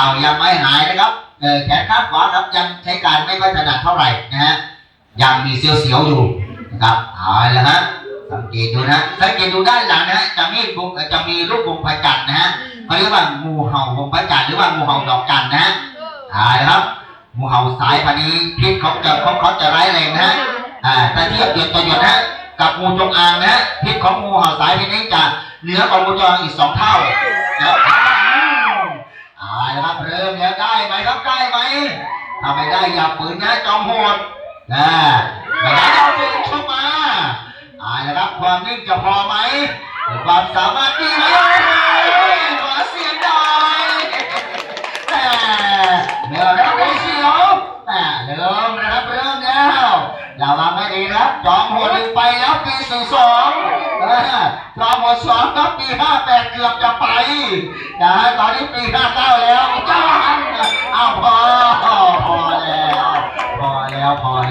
ข่าวยังไม่หายนะครับเออแขนข้างขวาครับยังใช้การไม่ค่อยถนัดเท่าไหร่นะฮะยังมีเสียวๆอยู่นะครับเอาละฮะสังเกตดูนะสังเกตดูด้านหลังนะฮะจะมีวงจะมีรูปวงพระจันทร์นะฮะเขาเรียกว่างูเห่าวงพระจันทร์หรือว่างูเห่าดอกจันทร์นะฮะเอาละครับงูเห่าสายพันธุ์นี้พิษเขาจะเขาเขาจะร้ายแรงนะฮะอ่าถ้าเทียบหยดต่อหยดนะฮะกับงูจงอางนะฮะพิษของงูเห่าสายพันธุ์นี้จะเหนือกว่างูจงอางอีกสองเท่านะครับเอาละครับ เริ่มแล้วได้ไหมครับได้ไหมถ้าไม่ได้อย่าฝืนนะจอมโหดนะไม่ได้เอาปืนเข้ามาเอาละครับความนิ่งจะพอไหมความสามารถดีไหมโอ้ยขอเสียงหน่อยแหม่เดี๋ยวนะครับไอ้เสียวแหม่เริ่มนะครับเริ่มแล้วระวังให้ดีนะครับจอมโหดหนึ่งไปแล้วปีสี่สอง เอหมดสองก็ปีห้าแปดเกือบจะไปนะฮะตอนนี้ปีห้าเก้าแล้วจ้าเอาพอพอแล้ว พอแล้วพอแล้ว